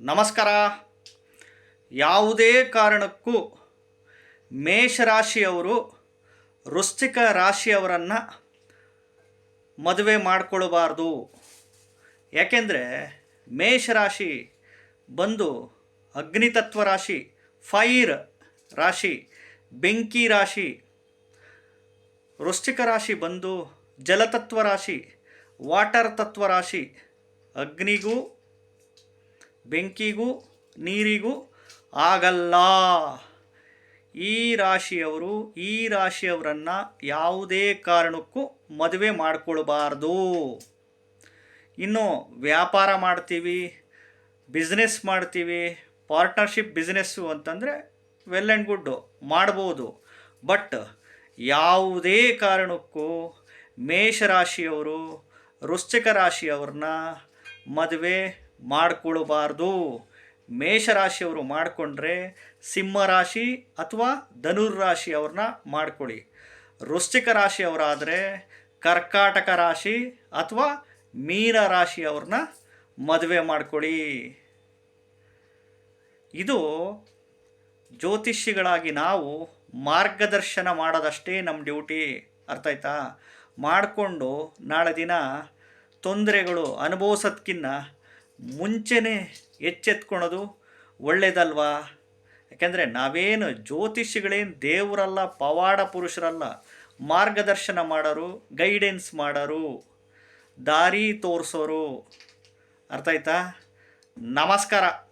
ನಮಸ್ಕಾರ. ಯಾವುದೇ ಕಾರಣಕ್ಕೂ ಮೇಷರಾಶಿಯವರು ವೃಶ್ಚಿಕ ರಾಶಿಯವರನ್ನು ಮದುವೆ ಮಾಡಿಕೊಳ್ಳಬಾರ್ದು ಯಾಕೆಂದರೆ ಮೇಷರಾಶಿ ಬಂದು ಅಗ್ನಿತತ್ವ ರಾಶಿ, ಫೈರ್ ರಾಶಿ, ಬೆಂಕಿ ರಾಶಿ, ವೃಶ್ಚಿಕ ರಾಶಿ ಬಂದು ಜಲತತ್ವ ರಾಶಿ, ವಾಟರ್ ತತ್ವ ರಾಶಿ, ಅಗ್ನಿಗೂ ಬೆಂಕಿಗೂ ನೀರಿಗೂ ಆಗಲ್ಲ. ಈ ರಾಶಿಯವರು, ಈ ರಾಶಿಯವರನ್ನು ಯಾವುದೇ ಕಾರಣಕ್ಕೂ ಮದುವೆ ಮಾಡಿಕೊಳ್ಬಾರ್ದು. ಇನ್ನು ವ್ಯಾಪಾರ ಮಾಡ್ತೀವಿ ಬಿಸ್ನೆಸ್ ಮಾಡ್ತೀವಿ ಪಾರ್ಟ್ನರ್ಶಿಪ್ ಬಿಸ್ನೆಸ್ಸು ಅಂತಂದರೆ ವೆಲ್ ಆ್ಯಂಡ್ ಗುಡ್ಡು ಮಾಡ್ಬೋದು. ಬಟ್ ಯಾವುದೇ ಕಾರಣಕ್ಕೂ ಮೇಷರಾಶಿಯವರು ವೃಶ್ಚಿಕ ರಾಶಿಯವ್ರನ್ನ ಮದುವೆ ಮಾಡಿಕೊಳ್ಬಾರ್ದು. ಮೇಷರಾಶಿಯವರು ಮಾಡಿಕೊಂಡ್ರೆ ಸಿಂಹರಾಶಿ ಅಥವಾ ಧನುರ್ರಾಶಿಯವ್ರನ್ನ ಮಾಡ್ಕೊಳ್ಳಿ. ವೃಶ್ಚಿಕ ರಾಶಿಯವರಾದರೆ ಕರ್ಕಾಟಕ ರಾಶಿ ಅಥವಾ ಮೀನ ರಾಶಿಯವ್ರನ್ನ ಮದುವೆ ಮಾಡ್ಕೊಳ್ಳಿ. ಇದು ಜ್ಯೋತಿಷಿಗಳಾಗಿ ನಾವು ಮಾರ್ಗದರ್ಶನ ಮಾಡೋದಷ್ಟೇ ನಮ್ಮ ಡ್ಯೂಟಿ. ಅರ್ಥ ಆಯ್ತಾ? ಮಾಡಿಕೊಂಡು ನಾಳೆ ದಿನ ತೊಂದರೆಗಳು ಅನುಭವಿಸೋದ್ಕಿನ್ನ ಮುಂಚೆನೇ ಎಚ್ಚೆತ್ಕೊಳೋದು ಒಳ್ಳೇದಲ್ವಾ? ಯಾಕೆಂದರೆ ನಾವೇನು ಜ್ಯೋತಿಷಿಗಳೇನು ದೇವರಲ್ಲ, ಪವಾಡ ಪುರುಷರಲ್ಲ, ಮಾರ್ಗದರ್ಶನ ಮಾಡೋರು, ಗೈಡೆನ್ಸ್ ಮಾಡೋರು, ದಾರಿ ತೋರಿಸೋರು. ಅರ್ಥ ಆಯ್ತಾ? ನಮಸ್ಕಾರ.